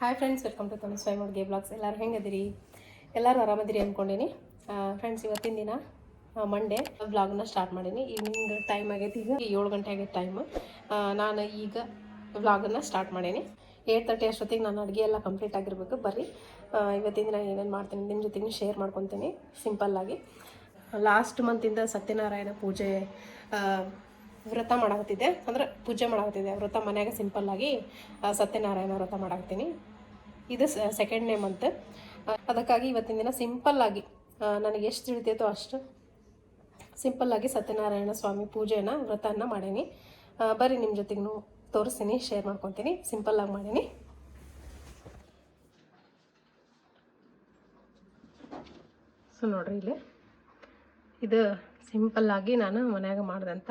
Hi friends welcome to ತಮ್ಮ ಸ್ವಯಂ ಅಡುಗೆ ಬ್ಲಾಗ್ಸ್ ಎಲ್ಲರೂ ಹೆಂಗದಿರಿ? ಎಲ್ಲರೂ ಆರಾಮದಿರಿ ಅಂದ್ಕೊಂಡೀನಿ ಫ್ರೆಂಡ್ಸ್ ಇವತ್ತಿನ ದಿನ ಮಂಡೇ ಬ್ಲಾಗ್ನ ಸ್ಟಾರ್ಟ್ ಮಾಡೀನಿ. ಈವ್ನಿಂಗ್ ಟೈಮ್ ಆಗೈತಿ ಈಗ. ಏಳು ಗಂಟೆ ಆಗೈತೆ ಟೈಮ್ ನಾನು ಈಗ ವ್ಲಾಗನ್ನು ಸ್ಟಾರ್ಟ್ ಮಾಡೀನಿ. ಏಟ್ ತರ್ಟಿ ಅಷ್ಟೊತ್ತಿಗೆ ನಾನು ಅಡುಗೆ ಎಲ್ಲ ಕಂಪ್ಲೀಟ್ ಆಗಿರ್ಬೇಕು. ಬರ್ರಿ. ಇವತ್ತಿನ ದಿನ ಏನೇನು ಮಾಡ್ತೀನಿ ನಿಮ್ಮ ಜೊತೆಗೆ ಶೇರ್ ಮಾಡ್ಕೊತೀನಿ. ಸಿಂಪಲ್ಲಾಗಿ ಲಾಸ್ಟ್ ಮಂತಿಂದ ಸತ್ಯನಾರಾಯಣ ಪೂಜೆ ವ್ರತ ಮಾಡಾಕತ್ತಿದ್ದೆ. ಅಂದ್ರೆ ಪೂಜೆ ಮಾಡಾಕತ್ತಿದ್ದೆ. ವ್ರತ ಮನೆಯಾಗ ಸಿಂಪಲ್ಲಾಗಿ ಸತ್ಯನಾರಾಯಣ ವ್ರತ ಮಾಡಾಕತ್ತೀನಿ. ಇದು ಸೆಕೆಂಡ್ ನೇ ಮಂತ್ ಅದಕ್ಕಾಗಿ ಇವತ್ತಿನ ದಿನ ಸಿಂಪಲ್ಲಾಗಿ ನನಗೆ ಎಷ್ಟು ತಿಳಿತೈತೋ ಅಷ್ಟು ಸಿಂಪಲ್ಲಾಗಿ ಸತ್ಯನಾರಾಯಣ ಸ್ವಾಮಿ ಪೂಜೆನ, ವ್ರತನ ಮಾಡೀನಿ. ಬರಿ ನಿಮ್ಮ ಜೊತೆಗೂ ತೋರಿಸ್ತೀನಿ ಶೇರ್ ಮಾಡ್ಕೊತೀನಿ. ಸಿಂಪಲ್ಲಾಗಿ ಮಾಡೀನಿ. ಸೊ ನೋಡ್ರಿ ಇಲ್ಲಿ. ಇದು ಸಿಂಪಲ್ಲಾಗಿ ನಾನು ಮನ್ಯಾಗ ಮಾಡಿದಂಥ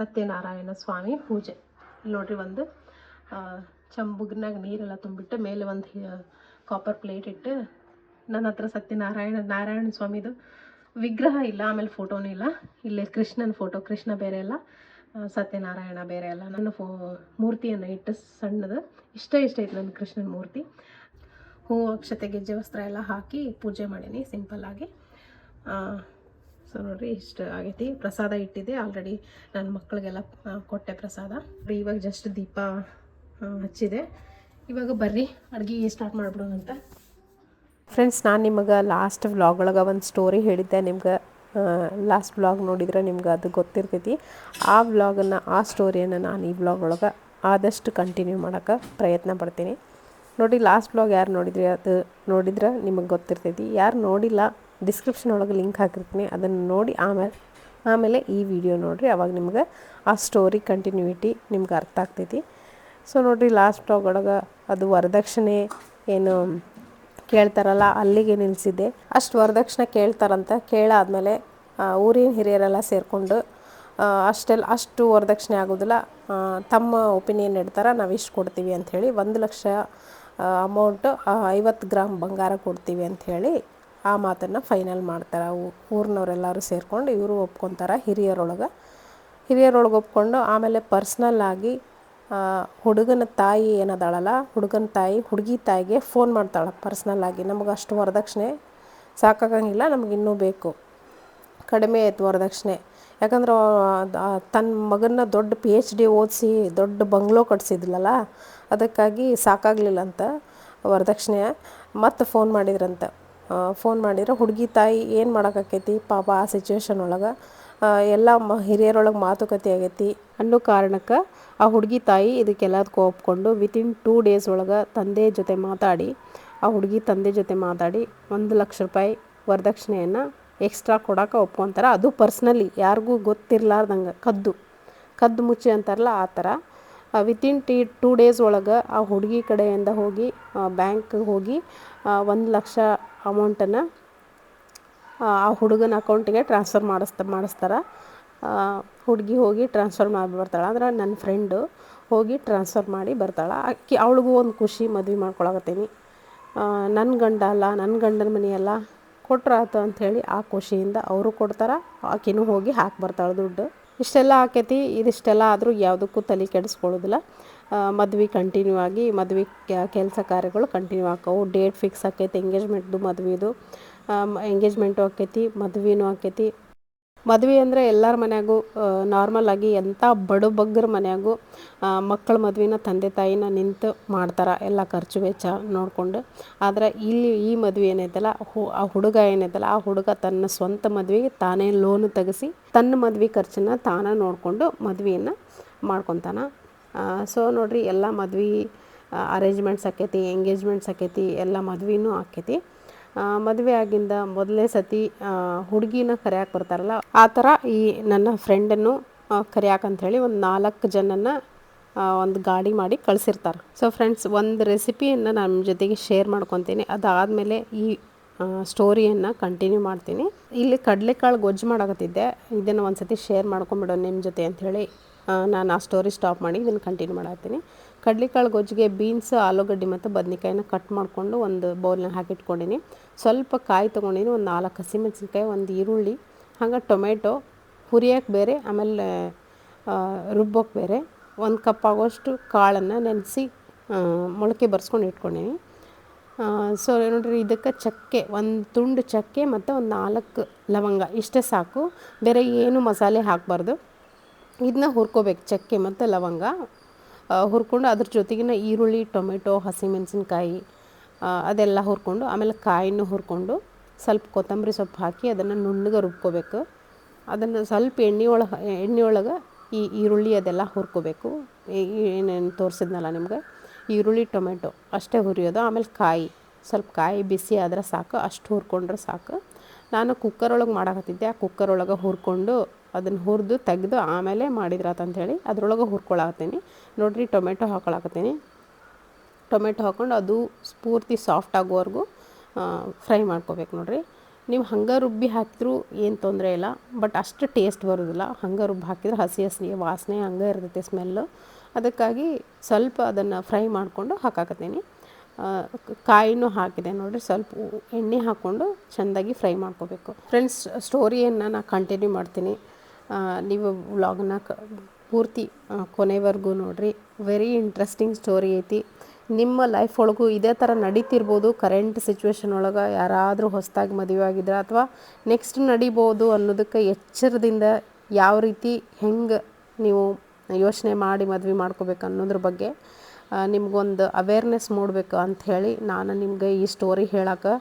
ಸತ್ಯನಾರಾಯಣ ಸ್ವಾಮಿ ಪೂಜೆ. ನೋಡ್ರಿ ಒಂದು ಚಂಬುಗ್ನಾಗ ನೀರೆಲ್ಲ ತುಂಬಿಟ್ಟು ಮೇಲೆ ಒಂದು ಕಾಪರ್ ಪ್ಲೇಟ್ ಇಟ್ಟು ನನ್ನ ಹತ್ರ ಸತ್ಯನಾರಾಯಣ ನಾರಾಯಣ ಸ್ವಾಮಿದು ವಿಗ್ರಹ ಇಲ್ಲ ಆಮೇಲೆ ಫೋಟೋನೂ ಇಲ್ಲ. ಇಲ್ಲಿ ಕೃಷ್ಣನ ಫೋಟೋ ಕೃಷ್ಣ ಬೇರೆ ಅಲ್ಲ ಆ, ಸತ್ಯನಾರಾಯಣ ಬೇರೆ ಅಲ್ಲ. ನನ್ನ ಫೋ ಮೂರ್ತಿಯನ್ನು ಇಟ್ಟು ಸಣ್ಣದು. ಇಷ್ಟ ಇಷ್ಟ ಐತೆ ನನ್ನ ಕೃಷ್ಣನ ಮೂರ್ತಿ. ಹೂ ಅಕ್ಷತೆ ಗೆಜ್ಜೆ ವಸ್ತ್ರ ಎಲ್ಲ ಹಾಕಿ ಪೂಜೆ ಮಾಡೀನಿ ಸಿಂಪಲ್ಲಾಗಿ ಸೊ ನೋಡ್ರಿ, ಇಷ್ಟು ಆಗೈತಿ. ಪ್ರಸಾದ ಇಟ್ಟಿದ್ದೆ. ಆಲ್ರೆಡಿ ನನ್ನ ಮಕ್ಕಳಿಗೆಲ್ಲ ಕೊಟ್ಟೆ ಪ್ರಸಾದ. ಇವಾಗ ಜಸ್ಟ್ ದೀಪ ಹಚ್ಚಿದೆ. ಇವಾಗ ಬರ್ರಿ, ಅಡುಗೆ ಸ್ಟಾರ್ಟ್ ಮಾಡ್ಬಿಡೋಣ ಅಂತ. ಫ್ರೆಂಡ್ಸ್ ನಾನು ನಿಮಗೆ ಲಾಸ್ಟ್ ವ್ಲಾಗ್ ಒಳಗೆ ಒಂದು ಸ್ಟೋರಿ ಹೇಳಿದ್ದೆ. ನಿಮ್ಗೆ ಲಾಸ್ಟ್ ವ್ಲಾಗ್ ನೋಡಿದ್ರೆ ನಿಮ್ಗೆ ಅದು ಗೊತ್ತಿರ್ತೈತಿ. ಆ ವ್ಲಾಗನ್ನು ಆ ಸ್ಟೋರಿಯನ್ನು ನಾನು ಈ ವ್ಲಾಗ್ ಒಳಗೆ ಆದಷ್ಟು ಕಂಟಿನ್ಯೂ ಮಾಡೋಕ್ಕೆ ಪ್ರಯತ್ನ ಪಡ್ತೀನಿ. ನೋಡಿ ಲಾಸ್ಟ್ ವ್ಲಾಗ್ ಯಾರು ನೋಡಿದ್ರಿ? ಅದು ನೋಡಿದ್ರೆ ನಿಮಗೆ ಗೊತ್ತಿರ್ತೈತಿ. ಯಾರು ನೋಡಿಲ್ಲ ಡಿಸ್ಕ್ರಿಪ್ಷನ್ ಒಳಗೆ ಲಿಂಕ್ ಹಾಕಿರ್ತೀನಿ. ಅದನ್ನು ನೋಡಿ ಆಮೇಲೆ ಆಮೇಲೆ ಈ ವಿಡಿಯೋ ನೋಡಿರಿ. ಅವಾಗ ನಿಮ್ಗೆ ಆ ಸ್ಟೋರಿ ಕಂಟಿನ್ಯೂಟಿ ನಿಮ್ಗೆ ಅರ್ಥ ಆಗ್ತೈತಿ. ಸೊ ನೋಡಿರಿ ಲಾಸ್ಟ್ ಒಳಗೆ ಅದು ವರದಕ್ಷಿಣೆ ಏನು ಕೇಳ್ತಾರಲ್ಲ, ಅಲ್ಲಿಗೆ ನಿಲ್ಲಿಸಿದ್ದೆ ಅಷ್ಟು ವರದಕ್ಷಿಣೆ ಕೇಳ್ತಾರಂತ ಕೇಳಾದಮೇಲೆ ಊರಿನ ಹಿರಿಯರೆಲ್ಲ ಸೇರಿಕೊಂಡು ಅಷ್ಟೆಲ್ಲ ಅಷ್ಟು ವರದಕ್ಷಿಣೆ ಆಗೋದಿಲ್ಲ. ತಮ್ಮ ಒಪಿನಿಯನ್ ಇಡ್ತಾರೆ, ನಾವು ಇಷ್ಟು ಕೊಡ್ತೀವಿ ಅಂಥೇಳಿ ಒಂದು ಲಕ್ಷ ಅಮೌಂಟು ಐವತ್ತು ಗ್ರಾಮ್ ಬಂಗಾರ ಕೊಡ್ತೀವಿ ಅಂಥೇಳಿ ಆ ಮಾತನ್ನು ಫೈನಲ್ ಮಾಡ್ತಾರೆ. ಊರಿನವರೆಲ್ಲರೂ ಸೇರ್ಕೊಂಡು ಇವರು ಒಪ್ಕೊತಾರೆ ಹಿರಿಯರೊಳಗೆ. ಹಿರಿಯರೊಳಗೆ ಒಪ್ಕೊಂಡು ಆಮೇಲೆ ಪರ್ಸ್ನಲ್ ಆಗಿ ಹುಡುಗನ ತಾಯಿ ಏನದಾಳಲ್ಲ, ಹುಡುಗನ ತಾಯಿ, ಹುಡುಗಿ ತಾಯಿಗೆ ಫೋನ್ ಮಾಡ್ತಾಳೆ ಪರ್ಸ್ನಲ್ ಆಗಿ. ನಮಗೆ ಅಷ್ಟು ವರದಕ್ಷಿಣೆ ಸಾಕಾಗಂಗಿಲ್ಲ, ನಮ್ಗೆ ಇನ್ನೂ ಬೇಕು. ಕಡಿಮೆ ಆಯ್ತು ವರದಕ್ಷಿಣೆ. ಯಾಕಂದ್ರೆ ತನ್ನ ಮಗನ ದೊಡ್ಡ ಪಿ ಎಚ್ ಡಿ ಓದಿಸಿ, ದೊಡ್ಡ ಬಂಗ್ಲೋ ಕಟ್ಸಿದ್ಲಲ್ಲ, ಅದಕ್ಕಾಗಿ ಸಾಕಾಗಲಿಲ್ಲ ಅಂತ ವರದಕ್ಷಿಣೆ ಮತ್ತು ಫೋನ್ ಮಾಡಿದ್ರಂತ. ಫೋನ್ ಮಾಡಿದ್ರೆ ಹುಡುಗಿ ತಾಯಿ ಏನು ಮಾಡೋಕ್ಕಾಕೈತಿ? ಪಾಪ ಆ ಸಿಚುವೇಶನ್ ಒಳಗೆ ಎಲ್ಲ ಮ, ಹಿರಿಯರೊಳಗೆ ಮಾತುಕತೆ ಆಗೈತಿ. ಅನ್ನೋ ಕಾರಣಕ್ಕೆ ಆ ಹುಡುಗಿ ತಾಯಿ ಇದಕ್ಕೆಲ್ಲದಕ್ಕೂ ಒಪ್ಕೊಂಡು ವಿತಿನ್ ಟೂ ಡೇಸ್ ಒಳಗೆ ತಂದೆ ಜೊತೆ ಮಾತಾಡಿ, ಆ ಹುಡುಗಿ ತಂದೆ ಜೊತೆ ಮಾತಾಡಿ ಒಂದು ಲಕ್ಷ ರೂಪಾಯಿ ವರದಕ್ಷಿಣೆಯನ್ನು ಎಕ್ಸ್ಟ್ರಾ ಕೊಡೋಕೆ ಒಪ್ಕೊತಾರೆ. ಅದು ಪರ್ಸ್ನಲಿ ಯಾರಿಗೂ ಗೊತ್ತಿರಲಾರ್ದಂಗೆ ಕದ್ದು. ಕದ್ದು ಮುಚ್ಚಿ ಅಂತಾರಲ್ಲ ಆ ಥರ ವಿತಿನ್ ಟಿ ಟೂ ಡೇಸ್ ಒಳಗೆ ಆ ಹುಡುಗಿ ಕಡೆಯಿಂದ ಹೋಗಿ ಬ್ಯಾಂಕ್ಗೆ ಹೋಗಿ ಒಂದು ಲಕ್ಷ ಅಮೌಂಟನ್ನು ಆ ಹುಡುಗನ ಅಕೌಂಟಿಗೆ ಟ್ರಾನ್ಸ್ಫರ್ ಮಾಡಿಸ್ತಾ, ಮಾಡಿಸ್ತಾರೆ. ಹುಡುಗಿ ಹೋಗಿ ಟ್ರಾನ್ಸ್ಫರ್ ಮಾಡಿ ಬರ್ತಾಳೆ. ಅಂದ್ರೆ ನನ್ನ ಫ್ರೆಂಡು ಹೋಗಿ ಟ್ರಾನ್ಸ್ಫರ್ ಮಾಡಿ ಬರ್ತಾಳೆ. ಅಕ್ಕಿ ಅವಳಿಗೂ ಒಂದು ಖುಷಿ ಮದ್ವೆ ಮಾಡ್ಕೊಳಕತ್ತೀನಿ. ನನ್ನ ಗಂಡ ಅಲ್ಲ ನನ್ನ ಗಂಡನ ಮನೆಯಲ್ಲ ಕೊಟ್ರಾತು ಅಂಥೇಳಿ ಆ ಖುಷಿಯಿಂದ ಅವರು ಕೊಡ್ತಾರೆ. ಆಕಿನೂ ಹೋಗಿ ಹಾಕಿ ಬರ್ತಾಳೆ ದುಡ್ಡು. ಇಷ್ಟೆಲ್ಲ ಆಕೈತಿ, ಇದಿಷ್ಟೆಲ್ಲ ಆದರೂ ಯಾವುದಕ್ಕೂ ತಲೆ ಕೆಡಿಸ್ಕೊಳ್ಳೋದಿಲ್ಲ. ಮದ್ವೆ ಕಂಟಿನ್ಯೂ ಆಗಿ, ಮದ್ವೆ ಕೆಲಸ ಕಾರ್ಯಗಳು ಕಂಟಿನ್ಯೂ ಆಕವು. ಡೇಟ್ ಫಿಕ್ಸ್ ಆಕೈತಿ ಎಂಗೇಜ್ಮೆಂಟ್ದು ಮದ್ವೆದು. ಎಂಗೇಜ್ಮೆಂಟು ಆಕೈತಿ, ಮದ್ವೆನೂ ಆಕೈತಿ. ಮದ್ವೆ ಅಂದರೆ ಎಲ್ಲರ ಮನೆಯಾಗೂ ನಾರ್ಮಲ್ ಆಗಿ ಎಂಥ ಬಗ್ಗರ ಮನೆಯಾಗೂ ಮಕ್ಕಳ ಮದುವೆನ ತಂದೆ ತಾಯಿನ ನಿಂತು ಮಾಡ್ತಾರೆ ಎಲ್ಲ ಖರ್ಚು ವೆಚ್ಚ ನೋಡಿಕೊಂಡು. ಆದರೆ ಇಲ್ಲಿ ಈ ಮದುವೆ ಏನೈತಲ್ಲ ಹು, ಆ ಹುಡುಗ ಏನೈತಲ್ಲ ಆ ಹುಡುಗ ತನ್ನ ಸ್ವಂತ ಮದುವೆಗೆ ತಾನೇ ಲೋನ್ ತೆಗೆಸಿ ತನ್ನ ಮದುವೆ ಖರ್ಚನ್ನ ತಾನೇ ನೋಡಿಕೊಂಡು ಮದುವೆಯನ್ನು ಮಾಡ್ಕೊತಾನೆ. ಸೊ ನೋಡ್ರಿ ಎಲ್ಲ ಮದ್ವೆ ಅರೇಂಜ್ಮೆಂಟ್ಸ್ ಆಕೈತಿ ಎಂಗೇಜ್ಮೆಂಟ್ಸ್ ಆಕೈತಿ, ಎಲ್ಲ ಮದ್ವೆನೂ ಆಕೈತಿ. ಮದುವೆ ಆಗಿಂದ ಮೊದಲನೇ ಸತಿ ಹುಡುಗಿನ ಕರೆಯಕ್ಕೆ ಬರ್ತಾರಲ್ಲ, ಆ ಥರ ಈ ನನ್ನ ಫ್ರೆಂಡನ್ನು ಕರೆಯಕ್ಕೆ ಅಂಥೇಳಿ ಒಂದು ನಾಲ್ಕು ಜನನ ಒಂದು ಗಾಡಿ ಮಾಡಿ ಕಳಿಸಿರ್ತಾರೆ. ಸೊ ಫ್ರೆಂಡ್ಸ್ ಒಂದು ರೆಸಿಪಿಯನ್ನು ನಮ್ಮ ಜೊತೆಗೆ ಶೇರ್ ಮಾಡ್ಕೊತೀನಿ. ಅದಾದಮೇಲೆ ಈ ಸ್ಟೋರಿಯನ್ನು ಕಂಟಿನ್ಯೂ ಮಾಡ್ತೀನಿ. ಇಲ್ಲಿ ಕಡಲೆಕಾಳು ಗೊಜ್ಜು ಮಾಡಕತ್ತಿದ್ದೆ. ಇದನ್ನು ಒಂದು ಸತಿ ಶೇರ್ ಮಾಡ್ಕೊಂಬಿಡೋಣ ನಿಮ್ಮ ಜೊತೆ ಅಂಥೇಳಿ ನಾನು ಆ ಸ್ಟೋರಿ ಸ್ಟಾಪ್ ಮಾಡಿ ಇದನ್ನು ಕಂಟಿನ್ಯೂ ಮಾಡತ್ತೀನಿ ಕಡ್ಲೆಕಾಳು ಗೊಜ್ಜಿಗೆ ಬೀನ್ಸ್, ಆಲೂಗಡ್ಡೆ ಮತ್ತು ಬದನೆಕಾಯಿನ ಕಟ್ ಮಾಡಿಕೊಂಡು ಒಂದು ಬೌಲ್ನ ಹಾಕಿಟ್ಕೊಂಡಿನಿ. ಸ್ವಲ್ಪ ಕಾಯಿ ತೊಗೊಂಡಿನಿ, ಒಂದು ನಾಲ್ಕು ಹಸಿಮೆಣಸಿನ್ಕಾಯಿ, ಒಂದು ಈರುಳ್ಳಿ, ಹಂಗೆ ಟೊಮೆಟೊ, ಹುರಿಯೋಕೆ ಬೇರೆ, ಆಮೇಲೆ ರುಬ್ಬೋಕೆ ಬೇರೆ. ಒಂದು ಕಪ್ ಆಗೋಷ್ಟು ಕಾಳನ್ನು ನೆನೆಸಿ ಮೊಳಕೆ ಬರ್ಸ್ಕೊಂಡು ಇಟ್ಕೊಂಡೀನಿ. ಸೊ ನೋಡ್ರಿ, ಇದಕ್ಕೆ ಚಕ್ಕೆ, ಒಂದು ತುಂಡು ಚಕ್ಕೆ ಮತ್ತು ಒಂದು ನಾಲ್ಕು ಲವಂಗ, ಇಷ್ಟೇ ಸಾಕು. ಬೇರೆ ಏನು ಮಸಾಲೆ ಹಾಕಬಾರ್ದು. ಇದನ್ನ ಹುರ್ಕೋಬೇಕು, ಚಕ್ಕೆ ಮತ್ತು ಲವಂಗ. ಹುರ್ಕೊಂಡು ಅದ್ರ ಜೊತೆಗಿನ ಈರುಳ್ಳಿ, ಟೊಮೆಟೊ, ಹಸಿಮೆಣಸಿನ್ಕಾಯಿ ಅದೆಲ್ಲ ಹುರ್ಕೊಂಡು ಆಮೇಲೆ ಕಾಯಿನೂ ಹುರ್ಕೊಂಡು ಸ್ವಲ್ಪ ಕೊತ್ತಂಬರಿ ಸೊಪ್ಪು ಹಾಕಿ ಅದನ್ನು ನುಣ್ಣಗೆ ರುಬ್ಕೋಬೇಕು. ಅದನ್ನು ಸ್ವಲ್ಪ ಎಣ್ಣೆ ಒಳಗೆ ಎಣ್ಣೆ ಒಳಗೆ ಈ ಈರುಳ್ಳಿ ಅದೆಲ್ಲ ಹುರ್ಕೋಬೇಕು. ಏನೇನು ತೋರಿಸಿದ್ನಲ್ಲ ನಿಮ್ಗೆ? ಈರುಳ್ಳಿ, ಟೊಮೆಟೊ ಅಷ್ಟೇ ಹುರಿಯೋದು. ಆಮೇಲೆ ಕಾಯಿ, ಸ್ವಲ್ಪ ಕಾಯಿ ಬಿಸಿ ಆದರೆ ಸಾಕು, ಅಷ್ಟು ಹುರ್ಕೊಂಡ್ರೆ ಸಾಕು. ನಾನು ಕುಕ್ಕರ್ ಒಳಗೆ ಮಾಡಕತ್ತಿದ್ದೆ. ಆ ಕುಕ್ಕರ್ ಒಳಗೆ ಹುರ್ಕೊಂಡು ಅದನ್ನು ಹುರಿದು ತೆಗೆದು ಆಮೇಲೆ ಮಾಡಿದ್ರಾತಂಥೇಳಿ ಅದರೊಳಗೆ ಹುರ್ಕೊಳಕತ್ತೀನಿ. ನೋಡಿರಿ, ಟೊಮೆಟೊ ಹಾಕೊಳಕತ್ತೀನಿ. ಟೊಮೆಟೊ ಹಾಕೊಂಡು ಅದು ಪೂರ್ತಿ ಸಾಫ್ಟ್ ಆಗೋವರೆಗೂ ಫ್ರೈ ಮಾಡ್ಕೋಬೇಕು ನೋಡಿರಿ. ನೀವು ಹಂಗೆ ರುಬ್ಬಿ ಹಾಕಿದ್ರೂ ಏನು ತೊಂದರೆ ಇಲ್ಲ, ಬಟ್ ಅಷ್ಟು ಟೇಸ್ಟ್ ಬರೋದಿಲ್ಲ. ಹಂಗೆ ರುಬ್ಬಿ ಹಾಕಿದ್ರೆ ಹಸಿ ಹಸಿ ವಾಸನೆ ಹಂಗೆ ಇರ್ತೈತೆ ಸ್ಮೆಲ್ಲು ಅದಕ್ಕಾಗಿ ಸ್ವಲ್ಪ ಅದನ್ನು ಫ್ರೈ ಮಾಡಿಕೊಂಡು ಹಾಕಾಕತ್ತೀನಿ. ಕಾಯಿನೂ ಹಾಕಿದೆ ನೋಡಿರಿ, ಸ್ವಲ್ಪ ಎಣ್ಣೆ ಹಾಕ್ಕೊಂಡು ಚೆಂದಾಗಿ ಫ್ರೈ ಮಾಡ್ಕೋಬೇಕು. ಫ್ರೆಂಡ್ಸ್ ಸ್ಟೋರಿಯನ್ನು ನಾನು ಕಂಟಿನ್ಯೂ ಮಾಡ್ತೀನಿ. ನೀವು ವ್ಲಾಗನ್ನ ಕ, ಪೂರ್ತಿ ಕೊನೆವರೆಗೂ ನೋಡಿರಿ. ವೆರಿ ಇಂಟ್ರೆಸ್ಟಿಂಗ್ ಸ್ಟೋರಿ ಐತಿ. ನಿಮ್ಮ ಲೈಫ್ ಒಳಗೂ ಇದೇ ಥರ ನಡೀತಿರ್ಬೋದು ಕರೆಂಟ್ ಸಿಚುವೇಶನ್ ಒಳಗೆ ಯಾರಾದರೂ ಹೊಸದಾಗಿ ಮದುವೆ ಆಗಿದ್ರೆ ಅಥವಾ ನೆಕ್ಸ್ಟ್ ನಡಿಬೋದು ಅನ್ನೋದಕ್ಕೆ ಎಚ್ಚರದಿಂದ ಯಾವ ರೀತಿ ಹೆಂಗೆ ನೀವು ಯೋಚನೆ ಮಾಡಿ ಮದುವೆ ಮಾಡ್ಕೋಬೇಕು ಅನ್ನೋದ್ರ ಬಗ್ಗೆ ನಿಮಗೊಂದು ಅವೇರ್ನೆಸ್ ಮೂಡಬೇಕು ಅಂಥೇಳಿ ನಾನು ನಿಮಗೆ ಈ ಸ್ಟೋರಿ ಹೇಳಕ್ಕೆ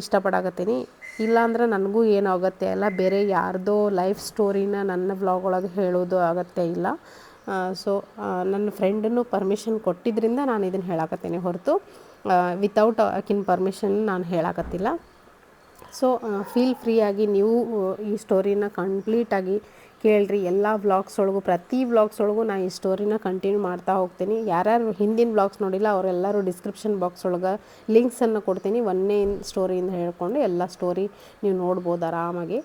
ಇಷ್ಟಪಡಾಕತ್ತೀನಿ. ಇಲ್ಲಾಂದ್ರೆ ನನಗೂ ಏನಾಗುತ್ತೆ ಅಲ್ಲ, ಬೇರೆ ಯಾರ್ದೋ ಲೈಫ್ ಸ್ಟೋರಿನ ನನ್ನ ವ್ಲಾಗ್ ಒಳಗೆ ಹೇಳೋದು ಆಗತ್ತೆ ಇಲ್ಲ. ಸೊ ನನ್ನ ಫ್ರೆಂಡನ್ನು ಪರ್ಮಿಷನ್ ಕೊಟ್ಟಿದ್ದರಿಂದ ನಾನು ಇದನ್ನು ಹೇಳಾಕತ್ತೇನೆ ಹೊರತು. ವಿತೌಟ್ ಆಕಿನ ಪರ್ಮಿಷನ್ ನಾನು ಹೇಳಾಕತ್ತಿಲ್ಲ. ಸೊ ಫೀಲ್ ಫ್ರೀಯಾಗಿ ನೀವು ಈ ಸ್ಟೋರಿನ ಕಂಪ್ಲೀಟಾಗಿ ಕೇಳ್ರಿ, ಎಲ್ಲ ವ್ಲಾಗ್ಸ್ ಒಳಗೂ, ಪ್ರತಿ ವ್ಲಾಗ್ಸ್ ಒಳಗೂ ನಾನು ಈ ಸ್ಟೋರಿನ ಕಂಟಿನ್ಯೂ ಮಾಡ್ತಾ ಹೋಗ್ತೀನಿ. ಯಾರ್ಯಾರು ಹಿಂದಿನ ವ್ಲಾಗ್ಸ್ ನೋಡಿಲ್ಲ, ಅವರೆಲ್ಲರೂ ಡಿಸ್ಕ್ರಿಪ್ಷನ್ ಬಾಕ್ಸ್ ಒಳಗೆ ಲಿಂಕ್ಸನ್ನು ಕೊಡ್ತೀನಿ. ಒಂದೇ ಸ್ಟೋರಿಯಿಂದ ಹೇಳ್ಕೊಂಡು ಎಲ್ಲ ಸ್ಟೋರಿ ನೀವು ನೋಡ್ಬೋದು ಆರಾಮಾಗಿ.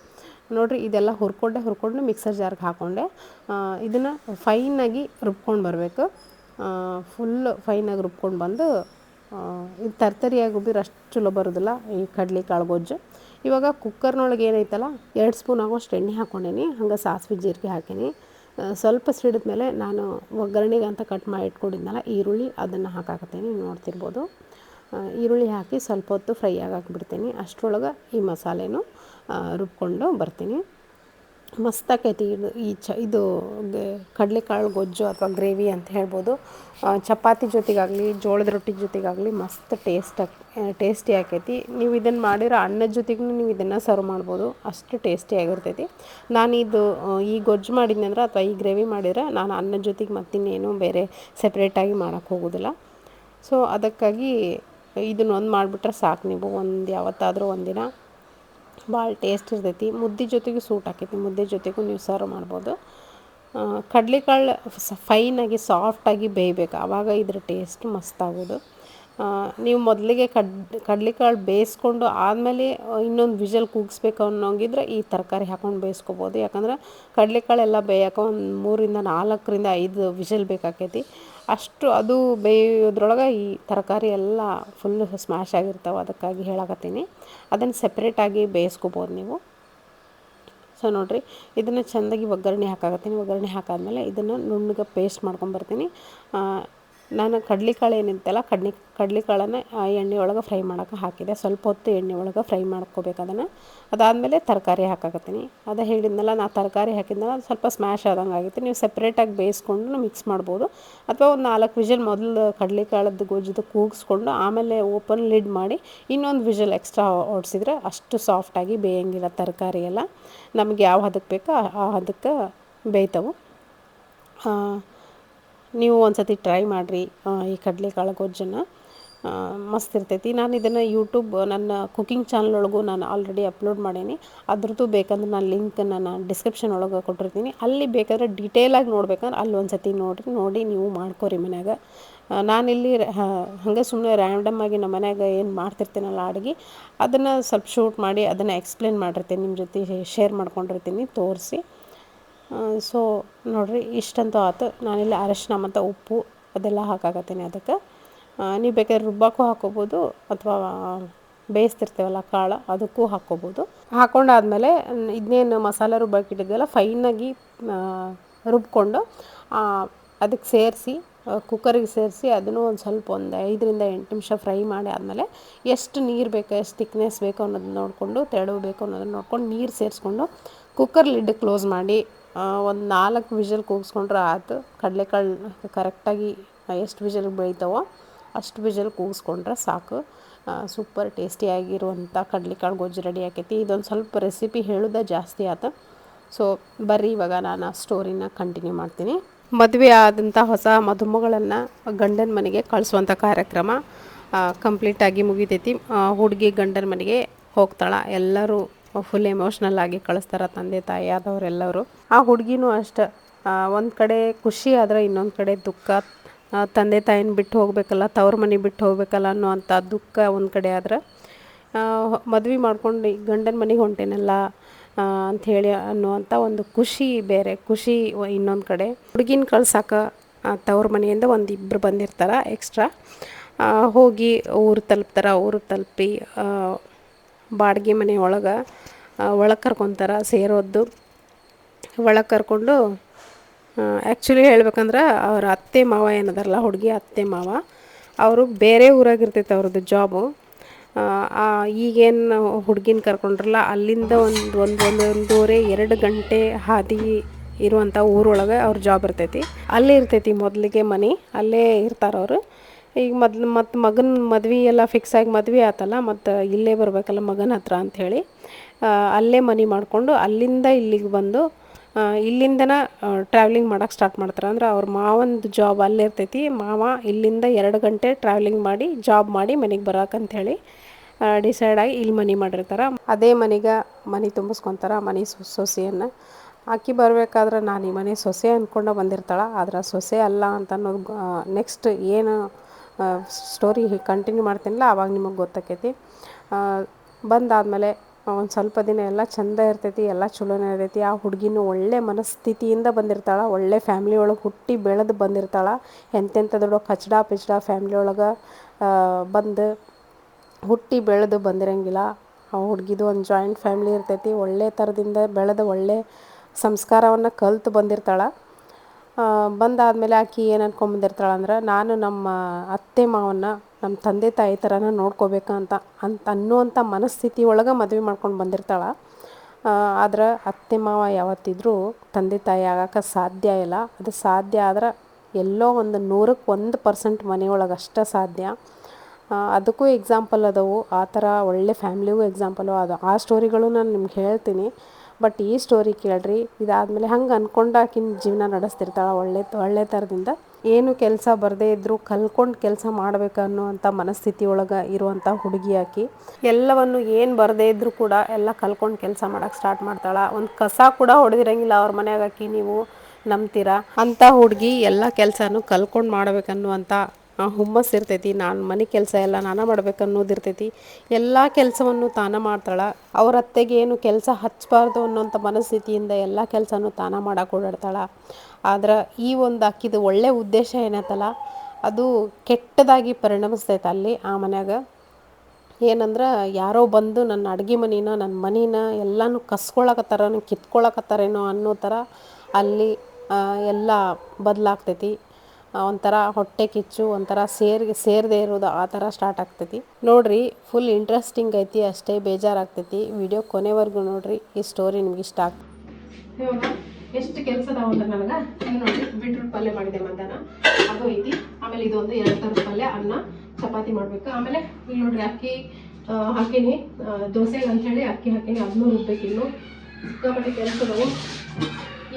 ನೋಡಿರಿ, ಇದೆಲ್ಲ ಹುರ್ಕೊಂಡೆ ಹುರ್ಕೊಂಡು ಮಿಕ್ಸರ್ ಜಾರ್ಗೆ ಹಾಕೊಂಡೆ. ಇದನ್ನು ಫೈನಾಗಿ ರುಬ್ಕೊಂಡು ಬರಬೇಕು. ಫುಲ್ ಫೈನಾಗಿ ರುಬ್ಕೊಂಡು ಬಂದು ಇದು ತರ್ತರಿಯಾಗಿ ರುಬ್ಬಿದ್ರೆ ಅಷ್ಟು ಚಲೋ ಬರೋದಿಲ್ಲ, ಈ ಕಡ್ಲಿ ಕಾಳು ಗೊಜ್ಜು ಇವಾಗ ಕುಕ್ಕರ್ನೊಳಗೆ ಏನೈತಲ್ಲ, ಎರಡು ಸ್ಪೂನ್ ಆಗೋಷ್ಟು ಎಣ್ಣೆ ಹಾಕ್ಕೊಂಡೇನಿ, ಹಂಗೆ ಸಾಸಿವೆ, ಜೀರಿಗೆ ಹಾಕೀನಿ. ಸ್ವಲ್ಪ ಸಿಡಿದ ಮೇಲೆ ನಾನು ಒಗ್ಗರಣೆಗೆ ಅಂತ ಕಟ್ ಮಾಡಿ ಇಟ್ಕೊಂಡಿದ್ನಲ್ಲ, ಈರುಳ್ಳಿ ಅದನ್ನು ಹಾಕಾಕತ್ತೀನಿ ನೋಡ್ತಿರ್ಬೋದು. ಈರುಳ್ಳಿ ಹಾಕಿ ಸ್ವಲ್ಪ ಹೊತ್ತು ಫ್ರೈ ಆಗಾಕ್ಬಿಡ್ತೀನಿ ಅಷ್ಟರೊಳಗೆ ಈ ಮಸಾಲೆನೂ ರುಬ್ಕೊಂಡು ಬರ್ತೀನಿ. ಮಸ್ತಾಕೈತಿ. ಇದು ಈ ಚ, ಇದು ಕಡಲೆಕಾಳು, ಗೊಜ್ಜು ಅಥವಾ ಗ್ರೇವಿ ಅಂತ ಹೇಳ್ಬೋದು. ಚಪಾತಿ ಜೊತೆಗಾಗಲಿ, ಜೋಳದ ರೊಟ್ಟಿ ಜೊತೆಗಾಗಲಿ ಮಸ್ತ್ ಟೇಸ್ಟ್ ಟೇಸ್ಟಿ ಆಕೈತಿ. ನೀವು ಇದನ್ನು ಮಾಡಿರೋ ಅನ್ನದ ಜೊತೆಗೂ ನೀವು ಇದನ್ನು ಸರ್ವ್ ಮಾಡ್ಬೋದು. ಅಷ್ಟು ಟೇಸ್ಟಿಯಾಗಿರ್ತೈತಿ ನಾನು ಇದು ಈ ಗೊಜ್ಜು ಮಾಡಿದ್ನಂದ್ರೆ ಅಥವಾ ಈ ಗ್ರೇವಿ ಮಾಡಿದ್ರೆ ನಾನು ಅನ್ನದ ಜೊತೆಗೆ ಮತ್ತಿನ್ನೇನು ಬೇರೆ ಸೆಪ್ರೇಟಾಗಿ ಮಾಡೋಕ್ಕೆ ಹೋಗೋದಿಲ್ಲ. ಸೊ ಅದಕ್ಕಾಗಿ ಇದನ್ನೊಂದು ಮಾಡಿಬಿಟ್ರೆ ಸಾಕು ನೀವು. ಒಂದು ಯಾವತ್ತಾದರೂ ಒಂದಿನ ಭಾಳ ಟೇಸ್ಟ್ ಇರ್ತೈತಿ. ಮುದ್ದೆ ಜೊತೆಗೂ ಸೂಟ್ ಆಕೈತಿ. ಮುದ್ದೆ ಜೊತೆಗೂ ನೀವು ಸರ್ವ್ ಮಾಡ್ಬೋದು. ಕಡ್ಲೆಕಾಳು ಫೈನಾಗಿ ಸಾಫ್ಟಾಗಿ ಬೇಯಬೇಕು. ಆವಾಗ ಇದ್ರ ಟೇಸ್ಟ್ ಮಸ್ತ್ ಆಗೋದು. ನೀವು ಮೊದಲಿಗೆ ಕಡ್, ಕಡ್ಲೆಕಾಳು ಬೇಯಿಸ್ಕೊಂಡು ಆದಮೇಲೆ ಇನ್ನೊಂದು ವಿಜಲ್ ಕೂಗಿಸ್ಬೇಕು ಅನ್ನೋಂಗಿದ್ರೆ ಈ ತರಕಾರಿ ಹಾಕೊಂಡು ಬೇಯಿಸ್ಕೊಬೋದು. ಯಾಕಂದ್ರೆ ಕಡಲೆಕಾಳೆಲ್ಲ ಬೇಯಕ್ಕೆ ಒಂದು ಮೂರಿಂದ ನಾಲ್ಕರಿಂದ ಐದು ವಿಜಲ್ ಬೇಕಾಕೈತಿ. ಅಷ್ಟು ಅದು ಬೇಯೋದ್ರೊಳಗೆ ಈ ತರಕಾರಿ ಎಲ್ಲ ಫುಲ್ಲು ಸ್ಮ್ಯಾಶ್ ಆಗಿರ್ತಾವೆ, ಅದಕ್ಕಾಗಿ ಹೇಳಕತ್ತೀನಿ. ಅದನ್ನು ಸಪ್ರೇಟಾಗಿ ಬೇಯಿಸ್ಕೋಬೋದು ನೀವು. ಸೊ ನೋಡಿರಿ, ಇದನ್ನು ಚೆಂದಾಗಿ ಒಗ್ಗರಣೆ ಹಾಕಾಕತ್ತೀನಿ. ಒಗ್ಗರಣೆ ಹಾಕಾದ್ಮೇಲೆ ಇದನ್ನು ನುಣ್ಣಗೆ ಪೇಸ್ಟ್ ಮಾಡ್ಕೊಂಬರ್ತೀನಿ ನಾನು ಕಡ್ಲಿಕಾಳು ಏನಿತ್ತಲ್ಲ, ಕಡ್ಲಿ ಆ ಎಣ್ಣೆ ಒಳಗೆ ಫ್ರೈ ಮಾಡೋಕೆ ಹಾಕಿದೆ. ಸ್ವಲ್ಪ ಹೊತ್ತು ಎಣ್ಣೆ ಒಳಗೆ ಫ್ರೈ ಮಾಡ್ಕೋಬೇಕು ಅದನ್ನು. ಅದಾದಮೇಲೆ ತರಕಾರಿ ಹಾಕಾಕತ್ತೀನಿ. ಅದು ಹೇಳಿದ್ನಲ್ಲ, ನಾ ತರಕಾರಿ ಹಾಕಿದ್ನಲ್ಲ, ಅದು ಸ್ವಲ್ಪ ಸ್ಮ್ಯಾಶ್ ಆದಂಗೆ ಆಗಿತ್ತು. ನೀವು ಸಪ್ರೇಟಾಗಿ ಬೇಯಿಸ್ಕೊಂಡು ಮಿಕ್ಸ್ ಮಾಡ್ಬೋದು. ಅಥವಾ ಒಂದು ನಾಲ್ಕು ವಿಷಲ್ ಮೊದಲು ಕಡಲೆಕಾಳದ್ದು ಗೊಜ್ಜದು ಕೂಗಿಸ್ಕೊಂಡು ಆಮೇಲೆ ಓಪನ್ ಲಿಡ್ ಮಾಡಿ ಇನ್ನೊಂದು ವಿಷಲ್ ಎಕ್ಸ್ಟ್ರಾ ಓಡಿಸಿದ್ರೆ ಅಷ್ಟು ಸಾಫ್ಟಾಗಿ ಬೇಯಂಗಿಲ್ಲ ತರಕಾರಿ ಎಲ್ಲ. ನಮಗೆ ಯಾವ ಹದಕ್ಕೆ ಬೇಕೋ ಆ ಹದಕ್ಕೆ ಬೇಯ್ತವೆ. ನೀವು ಒಂದು ಸತಿ ಟ್ರೈ ಮಾಡಿರಿ ಈ ಕಡಲೆಕಾಳು ಗೊಜ್ಜನ್ನ. ಮಸ್ತ್ ಇರ್ತೈತಿ. ನಾನು ಇದನ್ನು ಯೂಟ್ಯೂಬ್ ನನ್ನ ಕುಕ್ಕಿಂಗ್ ಚಾನಲ್ ಒಳಗೂ ನಾನು ಆಲ್ರೆಡಿ ಅಪ್ಲೋಡ್ ಮಾಡೀನಿ. ಅದ್ರದ್ದು ಬೇಕಂದ್ರೆ ನಾನು ಲಿಂಕ್ ನಾನು ಡಿಸ್ಕ್ರಿಪ್ಷನ್ ಒಳಗೆ ಕೊಟ್ಟಿರ್ತೀನಿ. ಅಲ್ಲಿ ಬೇಕಾದ್ರೆ ಆಗಿ ನೋಡ್ಬೇಕಂದ್ರೆ ಅಲ್ಲಿ ಒಂದು ಸತಿ ನೋಡಿರಿ, ನೋಡಿ ನೀವು ಮಾಡ್ಕೋರಿ ಮನ್ಯಾಗ. ನಾನಿಲ್ಲಿ ಹಾಗೆ ಸುಮ್ಮನೆ ರ್ಯಾಂಡಮ್ ಆಗಿ ನಮ್ಮ ಮನ್ಯಾಗ ಏನು ಮಾಡ್ತಿರ್ತೀನಲ್ಲ ಅಡುಗೆ, ಅದನ್ನು ಸ್ವಲ್ಪ ಶೂಟ್ ಮಾಡಿ ಅದನ್ನು ಎಕ್ಸ್ಪ್ಲೇನ್ ಮಾಡಿರ್ತೀನಿ ನಿಮ್ಮ ಜೊತೆ ಶೇರ್ ಮಾಡ್ಕೊಂಡಿರ್ತೀನಿ, ತೋರಿಸಿ. ಸೊ ನೋಡಿರಿ, ಇಷ್ಟಂತೂ ಆಯ್ತು ನಾನಿಲ್ಲಿ ಅರಶಿನ ಮತ್ತು ಉಪ್ಪು ಅದೆಲ್ಲ ಹಾಕಾಕತ್ತೀನಿ ಅದಕ್ಕೆ. ನೀವು ಬೇಕಾದ್ರೆ ರುಬ್ಬಕ್ಕೂ ಹಾಕೋಬೋದು ಅಥವಾ ಬೇಯಿಸ್ತಿರ್ತೀವಲ್ಲ ಕಾಳು, ಅದಕ್ಕೂ ಹಾಕ್ಕೋಬೋದು ಹಾಕ್ಕೊಂಡಾದ್ಮೇಲೆ ಇದನ್ನೇನು ಮಸಾಲೆ ರುಬ್ಬಕ್ಕಿಟ್ಟಿದ್ವಲ್ಲ ಫೈನಾಗಿ ರುಬ್ಕೊಂಡು ಅದಕ್ಕೆ ಸೇರಿಸಿ ಕುಕ್ಕರಿಗೆ ಸೇರಿಸಿ ಅದನ್ನು ಒಂದು ಸ್ವಲ್ಪ ಒಂದು ಐದರಿಂದ ಎಂಟು ನಿಮಿಷ ಫ್ರೈ ಮಾಡಿ ಆದಮೇಲೆ ಎಷ್ಟು ನೀರು ಬೇಕು, ಎಷ್ಟು ತಿಕ್ನೆಸ್ ಬೇಕು ಅನ್ನೋದನ್ನ ನೋಡಿಕೊಂಡು, ತೆಳು ಬೇಕು ಅನ್ನೋದನ್ನ ನೋಡ್ಕೊಂಡು ನೀರು ಸೇರಿಸ್ಕೊಂಡು ಕುಕ್ಕರ್ ಲಿಡ್ ಕ್ಲೋಸ್ ಮಾಡಿ ಒಂದು ನಾಲ್ಕು ವಿಷಲ್ ಕೂಗಿಸ್ಕೊಂಡ್ರೆ ಆಯ್ತು ಕಡಲೆಕಾಳು ಕರೆಕ್ಟಾಗಿ ಎಷ್ಟು ವಿಷಲ್ಗೆ ಬೇಯ್ತಾವೋ ಅಷ್ಟು ವಿಷಲ್ ಕೂಗಿಸ್ಕೊಂಡ್ರೆ ಸಾಕು. ಸೂಪರ್ ಟೇಸ್ಟಿಯಾಗಿರುವಂಥ ಕಡಲೆಕಾಳು ಗೊಜ್ಜು ರೆಡಿ ಆಕೈತಿ. ಇದೊಂದು ಸ್ವಲ್ಪ ರೆಸಿಪಿ ಹೇಳೋದೇ ಜಾಸ್ತಿ ಆಯ್ತು ಸೊ, ಬರ್ರಿ ಇವಾಗ ನಾನು ಆ ಸ್ಟೋರಿನ ಕಂಟಿನ್ಯೂ ಮಾಡ್ತೀನಿ. ಮದುವೆ ಆದಂಥ ಹೊಸ ಮದುಮಗಳನ್ನು ಗಂಡನ ಮನೆಗೆ ಕಳಿಸುವಂಥ ಕಾರ್ಯಕ್ರಮ ಕಂಪ್ಲೀಟಾಗಿ ಮುಗಿತೈತಿ. ಹುಡುಗಿ ಗಂಡನ ಮನೆಗೆ ಹೋಗ್ತಾಳೆ. ಎಲ್ಲರೂ ಫುಲ್ ಎಮೋಷ್ನಲ್ ಆಗಿ ಕಳಿಸ್ತಾರೆ ತಂದೆ, ತಾಯಿ ಆದವರೆಲ್ಲರೂ. ಆ ಹುಡುಗಿನೂ ಅಷ್ಟೆ. ಒಂದು ಕಡೆ ಖುಷಿ ಆದರೆ ಇನ್ನೊಂದು ಕಡೆ ದುಃಖ. ತಂದೆ, ತಾಯಿನ ಬಿಟ್ಟು ಹೋಗಬೇಕಲ್ಲ, ತವ್ರ ಮನೆ ಬಿಟ್ಟು ಹೋಗ್ಬೇಕಲ್ಲ ಅನ್ನೋವಂಥ ದುಃಖ ಒಂದು ಕಡೆ ಆದ್ರೆ. ಮದ್ವೆ ಮಾಡ್ಕೊಂಡು ಗಂಡನ ಮನೆಗೆ ಹೊಂಟೇನಲ್ಲ ಅಂಥೇಳಿ ಅನ್ನುವಂಥ ಒಂದು ಖುಷಿ ಬೇರೆ. ಖುಷಿ ಇನ್ನೊಂದು ಕಡೆ. ಹುಡುಗಿನ ಕಳ್ಸಾಕ ತವ್ರ ಮನೆಯಿಂದ ಒಂದು ಇಬ್ಬರು ಬಂದಿರ್ತಾರೆ ಎಕ್ಸ್ಟ್ರಾ ಹೋಗಿ ಊರು ತಲುಪ್ತಾರೆ. ಊರು ತಲುಪಿ ಬಾಡಿಗೆ ಮನೆ ಒಳಗೆ ಒಳಗೆ ಕರ್ಕೊತಾರೆ ಸೇರೋದು ಒಳಗೆ ಕರ್ಕೊಂಡು ಆ್ಯಕ್ಚುಲಿ ಹೇಳ್ಬೇಕಂದ್ರೆ ಅವ್ರ ಅತ್ತೆ ಮಾವ ಏನದಾರಲ್ಲ, ಹುಡುಗಿ ಅತ್ತೆ ಮಾವ, ಅವರು ಬೇರೆ ಊರಾಗ ಇರ್ತೈತೆ ಅವ್ರದ್ದು ಜಾಬು ಈಗೇನು ಹುಡುಗಿನ ಕರ್ಕೊಂಡ್ರಲ್ಲ, ಅಲ್ಲಿಂದ ಒಂದು ಒಂದು ಒಂದು, ಒಂದೂವರೆ, ಎರಡು ಗಂಟೆ ಹಾದಿ ಇರುವಂಥ ಊರೊಳಗೆ ಅವ್ರ ಜಾಬ್ ಇರ್ತೈತಿ. ಅಲ್ಲೇ ಇರ್ತೈತಿ ಮೊದಲಿಗೆ ಮನೆ, ಅಲ್ಲೇ ಇರ್ತಾರೆ ಅವರು. ಈಗ ಮೊದ್ಲು ಮತ್ತು ಮಗನ ಮದ್ವೆ ಎಲ್ಲ ಫಿಕ್ಸ್ ಆಗಿ ಮದ್ವೆ ಆತಲ್ಲ, ಮತ್ತು ಇಲ್ಲೇ ಬರಬೇಕಲ್ಲ ಮಗನ ಹತ್ರ ಅಂಥೇಳಿ ಅಲ್ಲೇ ಮನೆ ಮಾಡಿಕೊಂಡು ಅಲ್ಲಿಂದ ಇಲ್ಲಿಗೆ ಬಂದು ಇಲ್ಲಿಂದನ ಟ್ರಾವೆಲಿಂಗ್ ಮಾಡೋಕೆ ಸ್ಟಾರ್ಟ್ ಮಾಡ್ತಾರೆ. ಅಂದ್ರೆ ಅವ್ರ ಮಾವಂದು ಜಾಬ್ ಅಲ್ಲೇ ಇರ್ತೈತಿ. ಮಾವ ಇಲ್ಲಿಂದ ಎರಡು ಗಂಟೆ ಟ್ರಾವೆಲಿಂಗ್ ಮಾಡಿ ಜಾಬ್ ಮಾಡಿ ಮನೆಗೆ ಬರೋಕಂಥೇಳಿ ಡಿಸೈಡ್ ಆಗಿ ಇಲ್ಲಿ ಮನೆ ಮಾಡಿರ್ತಾರೆ. ಅದೇ ಮನೆಗೆ ಮನೆ ತುಂಬಿಸ್ಕೊತಾರೆ, ಮನೆ ಸೊಸೆಯನ್ನು. ಆಕಿ ಬರಬೇಕಾದ್ರೆ ನಾನು ಈ ಮನೆ ಸೊಸೆ ಅಂದ್ಕೊಂಡು ಬಂದಿರ್ತಾಳೆ, ಆದ್ರೆ ಸೊಸೆ ಅಲ್ಲ ಅಂತ ಅನ್ನೋದು ನೆಕ್ಸ್ಟ್ ಏನು ಸ್ಟೋರಿ ಕಂಟಿನ್ಯೂ ಮಾಡ್ತೀನಲ್ಲ, ಆವಾಗ ನಿಮಗೆ ಗೊತ್ತಾಕೈತಿ. ಬಂದಾದಮೇಲೆ ಒಂದು ಸ್ವಲ್ಪ ದಿನ ಎಲ್ಲ ಚಂದ ಇರ್ತೈತಿ, ಎಲ್ಲ ಚಲೋನೇ ಇರ್ತೈತಿ. ಆ ಹುಡುಗಿನೂ ಒಳ್ಳೆ ಮನಸ್ಥಿತಿಯಿಂದ ಬಂದಿರ್ತಾಳೆ, ಒಳ್ಳೆ ಫ್ಯಾಮ್ಲಿ ಒಳಗೆ ಹುಟ್ಟಿ ಬೆಳೆದು ಬಂದಿರ್ತಾಳೆ. ಎಂತೆಂಥ ದೊಡ್ಡ ಕಚಡ ಪಿಚಡ ಫ್ಯಾಮ್ಲಿ ಒಳಗೆ ಬಂದು ಹುಟ್ಟಿ ಬೆಳೆದು ಬಂದಿರಂಗಿಲ್ಲ. ಆ ಹುಡುಗಿದು ಒಂದು ಜಾಯಿಂಟ್ ಫ್ಯಾಮ್ಲಿ ಇರ್ತೈತಿ, ಒಳ್ಳೆ ಥರದಿಂದ ಬೆಳೆದು ಒಳ್ಳೆ ಸಂಸ್ಕಾರವನ್ನು ಕಲ್ತು ಬಂದಿರ್ತಾಳೆ. ಬಂದಾದಮೇಲೆ ಆಕಿ ಏನು ಅನ್ಕೊಂಬಂದಿರ್ತಾಳೆ ಅಂದ್ರೆ, ನಾನು ನಮ್ಮ ಅತ್ತೆ ಮಾವನ್ನ ನಮ್ಮ ತಂದೆ ತಾಯಿ ಥರನ ನೋಡ್ಕೋಬೇಕಂತ ಅಂತ ಅನ್ನುವಂಥ ಮನಸ್ಥಿತಿ ಒಳಗೆ ಮದುವೆ ಮಾಡ್ಕೊಂಡು ಬಂದಿರ್ತಾಳೆ. ಆದ್ರೆ ಅತ್ತೆ ಮಾವ ಯಾವತ್ತಿದ್ರೂ ತಂದೆ ತಾಯಿ ಆಗಕ್ಕೆ ಸಾಧ್ಯ ಇಲ್ಲ. ಅದು ಸಾಧ್ಯ ಆದ್ರೆ ಎಲ್ಲೋ ಒಂದು ನೂರಕ್ಕೆ ಒಂದು ಪರ್ಸೆಂಟ್ ಮನೆಯೊಳಗೆ ಅಷ್ಟೇ ಸಾಧ್ಯ. ಅದಕ್ಕೂ ಎಕ್ಸಾಂಪಲ್ ಅದಾವು. ಆ ಥರ ಒಳ್ಳೆ ಫ್ಯಾಮ್ಲಿಗೂ ಎಕ್ಸಾಂಪಲು ಅದು ಆ ಸ್ಟೋರಿಗಳು ನಾನು ನಿಮ್ಗೆ ಹೇಳ್ತೀನಿ. ಬಟ್ ಈ ಸ್ಟೋರಿ ಕೇಳ್ರಿ, ಇದಾದಮೇಲೆ ಹಂಗೆ ಅಂದ್ಕೊಂಡು ಆಕಿನ ಜೀವನ ನಡೆಸ್ತಿರ್ತಾಳೆ ಒಳ್ಳೆ ಒಳ್ಳೆ ಥರದಿಂದ. ಏನು ಕೆಲಸ ಬರದೇ ಇದ್ದರೂ ಕಲ್ಕೊಂಡು ಕೆಲಸ ಮಾಡಬೇಕು ಅನ್ನುವಂಥ ಮನಸ್ಥಿತಿ ಒಳಗೆ ಇರುವಂಥ ಹುಡುಗಿ ಆಕಿ. ಎಲ್ಲವನ್ನು ಏನು ಬರದೇ ಇದ್ದರೂ ಕೂಡ ಎಲ್ಲ ಕಲ್ಕೊಂಡು ಕೆಲಸ ಮಾಡೋಕೆ ಸ್ಟಾರ್ಟ್ ಮಾಡ್ತಾಳೆ. ಒಂದು ಕಸ ಕೂಡ ಹೊಡೆದಿರಂಗಿಲ್ಲ ಅವ್ರ ಮನ್ಯಾಗ ಆಕಿ, ನೀವು ನಂಬ್ತೀರಾ? ಅಂಥ ಹುಡುಗಿ ಎಲ್ಲ ಕೆಲಸನೂ ಕಲ್ಕೊಂಡು ಮಾಡ್ಬೇಕನ್ನುವಂಥ ಆ ಹುಮ್ಮಸ್ಸು ಇರ್ತೈತಿ, ನಾನು ಮನೆ ಕೆಲಸ ಎಲ್ಲ ನಾನೇ ಮಾಡ್ಬೇಕು ಅನ್ನೋದು ಇರ್ತೈತಿ. ಎಲ್ಲ ಕೆಲಸವನ್ನು ತಾನ ಮಾಡ್ತಾಳೆ. ಅವ್ರ ಅತ್ತೆಗೆ ಏನು ಕೆಲಸ ಹಚ್ಚಬಾರ್ದು ಅನ್ನೋಂಥ ಮನಸ್ಥಿತಿಯಿಂದ ಎಲ್ಲ ಕೆಲಸನೂ ತಾನ ಮಾಡಕ್ಕೆ ಓಡಾಡ್ತಾಳೆ ಆದ್ರೆ ಈ ಒಂದು ಅಕ್ಕಿದು ಒಳ್ಳೆ ಉದ್ದೇಶ ಏನೈತಲ್ಲ ಅದು ಕೆಟ್ಟದಾಗಿ ಪರಿಣಮಿಸ್ತೈತೆ ಅಲ್ಲಿ ಆ ಮನ್ಯಾಗ. ಏನಂದ್ರೆ ಯಾರೋ ಬಂದು ನನ್ನ ಅಡುಗೆ ಮನಿನ, ನನ್ನ ಮನಿನ ಎಲ್ಲನೂ ಕಸ್ಕೊಳಕತ್ತಾರ, ಕಿತ್ಕೊಳಕತ್ತಾರೇನೋ ಅನ್ನೋ ಥರ ಅಲ್ಲಿ ಎಲ್ಲ ಬದಲಾಗ್ತೈತಿ. ಒಂಥರ ಹೊಟ್ಟೆ ಕಿಚ್ಚು, ಒಂಥರ ಸೇರ್ ಸೇರದೆ ಇರೋದು ಆ ಥರ ಸ್ಟಾರ್ಟ್ ಆಗ್ತೈತಿ. ನೋಡ್ರಿ ಫುಲ್ ಇಂಟ್ರೆಸ್ಟಿಂಗ್ ಐತಿ, ಅಷ್ಟೇ ಬೇಜಾರಾಗ್ತೈತಿ. ವಿಡಿಯೋ ಕೊನೆವರೆಗೂ ನೋಡ್ರಿ, ಈ ಸ್ಟೋರಿ ನಿಮ್ಗೆ ಇಷ್ಟ ಆಗ್ತದೆ ಎಷ್ಟು ಕೆಲಸ ಅದಾವ ಅಂದ್ರೆ ನನಗೆ? ಇಲ್ಲಿ ನೋಡಿ ಬೀಟ್ರೂಟ್ ಪಲ್ಯ ಮಾಡಿದೆ ಮಧ್ಯಾಹ್ನ. ಅದು ಐತಿ. ಆಮೇಲೆ ಇದೊಂದು ಎರಡು ಥರದ ಪಲ್ಯ, ಅನ್ನ, ಚಪಾತಿ ಮಾಡಬೇಕು. ಆಮೇಲೆ ಇಲ್ಲಿ ನೋಡ್ರಿ ಅಕ್ಕಿ ಹಾಕಿನಿ. ದೋಸೆಗೆ ಅಂಥೇಳಿ ಅಕ್ಕಿ ಹಾಕಿನಿ. ಅದನ್ನೂ ರುಬ್ಬೇಕು ಇನ್ನು ಸಿಕ್ಕಾಪಟ್ಟೆ ಕೆಲಸ ಅದಾವು.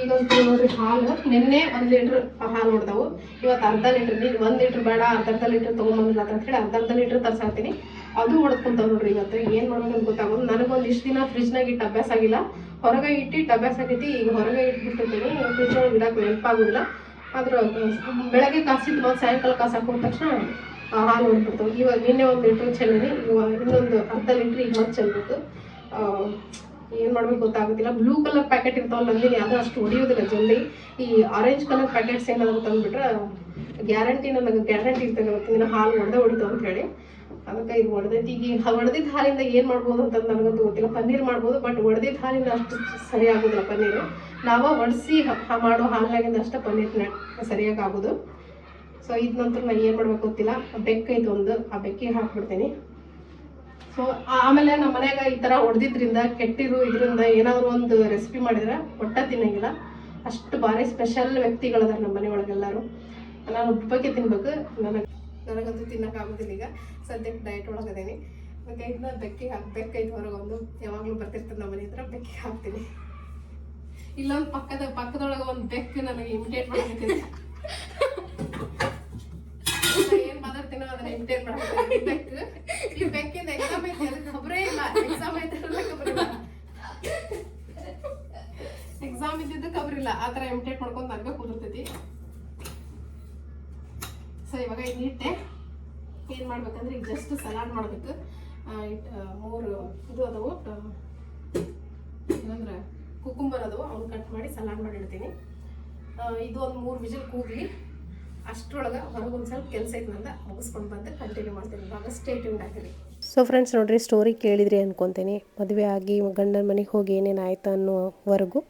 ಈಗ ಒಂದು ನೋಡ್ರಿ ಹಾಲು. ನಿನ್ನೆ ಒಂದು ಲೀಟ್ರ್ ಹಾಲು ಹೊಡ್ದವು ಇವತ್ತು ಅರ್ಧ ಲೀಟ್ರ್ ನೀನು ಒಂದು ಲೀಟ್ರ್ ಬೇಡ ಅರ್ಧ ಅರ್ಧ ಲೀಟ್ರ್ ತೊಗೊಂಬಂದಿಲ್ಲ ಅಂತ ಹೇಳಿ ಅರ್ಧ ಅರ್ಧ ಲೀಟ್ರ್ ತರ್ಸಾಕ್ತೀನಿ. ಅದು ಹೊಡ್ಕೊಂತಾವ ನೋಡ್ರಿ ಇವತ್ತು. ಏನು ಮಾಡ್ಬೇಕು ಅಂತ ಗೊತ್ತಾಗೋದು ನನಗೊಂದು ಇಷ್ಟು ದಿನ ಫ್ರಿಜ್ನಾಗ ಇಟ್ಟು ಅಭ್ಯಾಸ ಆಗಿಲ್ಲ. ಹೊರಗೆ ಇಟ್ಟು ಅಭ್ಯಾಸ ಆಗೈತಿ. ಈಗ ಹೊರಗೆ ಇಟ್ಬಿಟ್ಟಿರ್ತೀನಿ. ಫ್ರಿಜ್ ಒಳಗೆ ಇಡಕ್ಕೆ ನೆನಪಾಗೋದಿಲ್ಲ ಆದ್ರೆ ಅಹ್, ಬೆಳಗ್ಗೆ ಕಾಸಿದ್ದು ಮತ್ತು ಸಾಯಂಕಾಲ ಕಾಸು ಹಾಕೊಂಡ ತಕ್ಷಣ ಹಾಲು ಹೊಡ್ಬಿಡ್ತಾವೆ ಇವಾಗ ನಿನ್ನೆ ಒಂದು ಲೀಟ್ರ್ ಚೆಲ್ಲಿನಿ. ಇವಾಗ ಇನ್ನೊಂದು ಅರ್ಧ ಲೀಟ್ರ್ ಈಗ ಮತ್ತೆ ಚೆಲ್ಬೇಕು. ಏನು ಮಾಡ್ಬೇಕು ಗೊತ್ತಾಗುತ್ತಿಲ್ಲ ಬ್ಲೂ ಕಲರ್ ಪ್ಯಾಕೆಟ್ ಇರ್ತಾವಲ್ಲ ನಂದಿನಿ, ಅದು ಅಷ್ಟು ಹೊಡಿಯೋದಿಲ್ಲ ಜಲ್ದಿ. ಈ ಆರೆಂಜ್ ಕಲರ್ ಪ್ಯಾಕೆಟ್ಸ್ ಏನಾದ್ರು ತಂದುಬಿಟ್ರೆ ಗ್ಯಾರಂಟಿ ನನಗೆ ಗ್ಯಾರಂಟಿ ಇರ್ತದೆ ಇವತ್ತಿನ ಹಾಲು ಹೊಡೆದೇ ಹೊಡಿತು ಅಂತ ಹೇಳಿ. ಅದಕ್ಕೆ ಇದು ಹೊಡೆದೈತಿ ಈಗ ಹೊಡೆದಿದ್ದ ಹಾಲಿಂದ ಏನು ಮಾಡ್ಬೋದು ಅಂತ ನನಗಂತೂ ಗೊತ್ತಿಲ್ಲ. ಪನ್ನೀರ್ ಮಾಡ್ಬೋದು ಬಟ್ ಹೊಡೆದಿದ್ದ ಹಾಲಿಂದ ಅಷ್ಟು ಸರಿ ಆಗೋದಿಲ್ಲ ಪನ್ನೀರು. ನಾವು ಒಡಿಸಿ ಮಾಡೋ ಹಾಲಿನಾಗಿಂದ ಅಷ್ಟೇ ಪನ್ನೀರ್ ಸರಿಯಾಗಿ ಆಗೋದು. ಸೊ ಇದ್ ನಂತರ ನಾನು ಏನು ಮಾಡ್ಬೇಕು ಗೊತ್ತಿಲ್ಲ. ಬೆಕ್ಕ ಒಂದು ಆ ಬೆಕ್ಕಿಗೆ ಹಾಕ್ಬಿಡ್ತೀನಿ. ಸೊ ಆಮೇಲೆ ನಮ್ಮ ಮನೆಯಾಗ ಈ ಥರ ಹೊಡೆದಿದ್ರಿಂದ, ಕೆಟ್ಟಿರು, ಇದರಿಂದ ಏನಾದರೂ ಒಂದು ರೆಸಿಪಿ ಮಾಡಿದ್ರೆ ಒಟ್ಟ ತಿನ್ನಂಗಿಲ್ಲ. ಅಷ್ಟು ಭಾರಿ ಸ್ಪೆಷಲ್ ವ್ಯಕ್ತಿಗಳದಾರ ನಮ್ಮ ಮನೆಯೊಳಗೆಲ್ಲರೂ. ನಾನು ಒಬ್ಬಕ್ಕೆ ತಿನ್ಬೇಕು. ನನಗೆ ನನಗಂತೂ ತಿನ್ನೋಕ್ಕಾಗೋದಿಲ್ಲ ಈಗ. ಸದ್ಯಕ್ಕೆ ಡಯಟ್ ಒಳಗದೇನಿ ಮತ್ತೆ ಇದನ್ನ ಬೆಕ್ಕಿಗೆ ಹಾಕಿ ಬೆಕ್ಕೈತೆ ಹೊರಗೆ ಒಂದು. ಯಾವಾಗಲೂ ಬರ್ತಿರ್ತದೆ ನಮ್ಮ ಮನೆ ಹತ್ರ, ಬೆಕ್ಕಿಗೆ ಹಾಕ್ತೀನಿ. ಇಲ್ಲೊಂದು ಪಕ್ಕದ ಪಕ್ಕದೊಳಗೆ ಒಂದು ಬೆಕ್ಕು ನನಗೆ ಇಮಿಟೇಟ್ ಮಾಡಬೇಕಿದೆ ಮಾತಾಡ್ತೀನೋ ಅದನ್ನ ಇಮಿಟೇಟ್ ಮಾಡ್ಬೇಕು ಈ ಬೆಕ್ಕಿಂದ ಎಕ್ಸಾಮ್ ಐತೆ, ಅದಕ್ಕೆ ಇಲ್ಲ. ಎಕ್ಸಾಮ್ ಐತೆ ಎಕ್ಸಾಮ್ ಇದ್ದಿದ್ದು ಖಬರಿಲ್ಲ ಆ ಥರ ಇಮಿಟೇಟ್ ಮಾಡ್ಕೊಂಡು ನನಗೆ ಕೂತಿರ್ತೈತಿ. ಸೊ ಇವಾಗ ಇಟ್ಟೆ ಏನು ಮಾಡ್ಬೇಕಂದ್ರೆ ಈಗ ಜಸ್ಟ್ ಸಲಾಡ್ ಮಾಡಬೇಕು. ಮೂರು ಇದು ಅದಾವು. ಏನಂದ್ರೆ ಕುಕುಂಬರ್ ಅದಾವು. ಅವ್ನು ಕಟ್ ಮಾಡಿ ಸಲಾಡ್ ಮಾಡಿ ಇಡ್ತೀನಿ. ಇದು ಒಂದು ಮೂರು ವಿಜಿಲ್ ಕೂಗಲಿ. ಅಷ್ಟರೊಳಗೆ ಹೊರಗೆ ಒಂದು ಸ್ವಲ್ಪ ಕೆಲಸ ಐತೆ ನಂದ ಮುಗಿಸ್ಕೊಂಡು ಬಂದು ಕಂಟಿನ್ಯೂ ಮಾಡ್ತೀನಿ. ಇವಾಗ ಸ್ಟೇಟ್ ಆಗಿರಿ. ಸೊ ಫ್ರೆಂಡ್ಸ್ ನೋಡ್ರಿ ಸ್ಟೋರಿ ಕೇಳಿದ್ರಿ ಅನ್ಕೊತೀನಿ. ಮದುವೆ ಆಗಿ ಗಂಡನ ಮನೆಗೆ ಹೋಗಿ ಏನೇನು ಆಯ್ತು ಅನ್ನೋವರೆಗೂ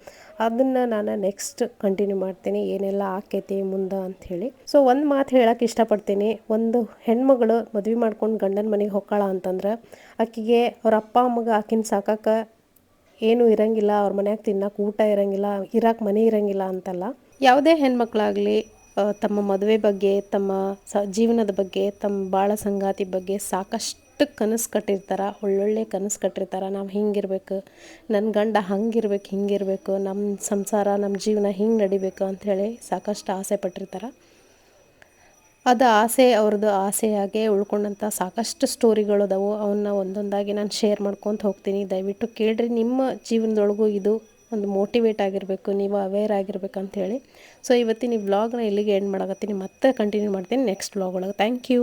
ಅದನ್ನು ನಾನು ನೆಕ್ಸ್ಟ್ ಕಂಟಿನ್ಯೂ ಮಾಡ್ತೀನಿ. ಏನೆಲ್ಲ ಆಕೈತಿ ಮುಂದೆ ಅಂಥೇಳಿ ಸೊ ಒಂದು ಮಾತು ಹೇಳಕ್ಕೆ ಇಷ್ಟಪಡ್ತೀನಿ. ಒಂದು ಹೆಣ್ಮಗಳು ಮದುವೆ ಮಾಡ್ಕೊಂಡು ಗಂಡನ ಮನೆಗೆ ಹೊಕ್ಕಾಳ ಅಂತಂದ್ರೆ ಆಕಿಗೆ ಅವ್ರ ಅಪ್ಪ ಅಮ್ಮಗೆ ಆಕಿನ ಸಾಕಕ್ಕೆ ಏನೂ ಇರಂಗಿಲ್ಲ. ಅವ್ರ ಮನ್ಯಾಗ ತಿನ್ನಕ್ಕೆ ಊಟ ಇರಂಗಿಲ್ಲ. ಇರಕ್ಕೆ ಮನೆ ಇರಂಗಿಲ್ಲ ಅಂತಲ್ಲ. ಯಾವುದೇ ಹೆಣ್ಮಕ್ಳಾಗಲಿ ತಮ್ಮ ಮದುವೆ ಬಗ್ಗೆ, ತಮ್ಮ ಸ, ಜೀವನದ ಬಗ್ಗೆ, ತಮ್ಮ ಬಾಳ ಸಂಗಾತಿ ಬಗ್ಗೆ ಸಾಕಷ್ಟು ಕನಸು ಕಟ್ಟಿರ್ತಾರೆ, ಒಳ್ಳೊಳ್ಳೆ ಕನಸು ಕಟ್ಟಿರ್ತಾರೆ. ನಾವು ಹಿಂಗಿರ್ಬೇಕು ನನ್ನ ಗಂಡ ಹಂಗಿರ್ಬೇಕು, ಹಿಂಗಿರ್ಬೇಕು ನಮ್ಮ ಸಂಸಾರ ನಮ್ಮ ಜೀವನ ಹಿಂಗೆ ನಡಿಬೇಕು ಅಂಥೇಳಿ ಸಾಕಷ್ಟು ಆಸೆ ಪಟ್ಟಿರ್ತಾರೆ. ಅದು ಆಸೆ ಅವ್ರದ್ದು ಆಸೆಯಾಗೆ ಉಳ್ಕೊಂಡಂಥ ಸಾಕಷ್ಟು ಸ್ಟೋರಿಗಳು ಅದಾವು. ಅವನ್ನ ಒಂದೊಂದಾಗಿ ನಾನು ಶೇರ್ ಮಾಡ್ಕೊತ ಹೋಗ್ತೀನಿ. ದಯವಿಟ್ಟು ಕೇಳ್ರಿ, ನಿಮ್ಮ ಜೀವನದೊಳಗೂ ಇದು ಒಂದು ಮೋಟಿವೇಟ್ ಆಗಿರಬೇಕು, ನೀವು ಅವೇರ್ ಆಗಿರ್ಬೇಕು ಹೇಳಿ. ಸೊ ಇವತ್ತಿನ ಈ ವ್ಲಾಗ್ನ ಇಲ್ಲಿಗೆ ಎಂಡ್ ಮಾಡಕತ್ತೀನಿ. ಮತ್ತೆ ಕಂಟಿನ್ಯೂ ಮಾಡ್ತೀನಿ ನೆಕ್ಸ್ಟ್ ವ್ಲಾಗ್ ಒಳಗೆ. Thank you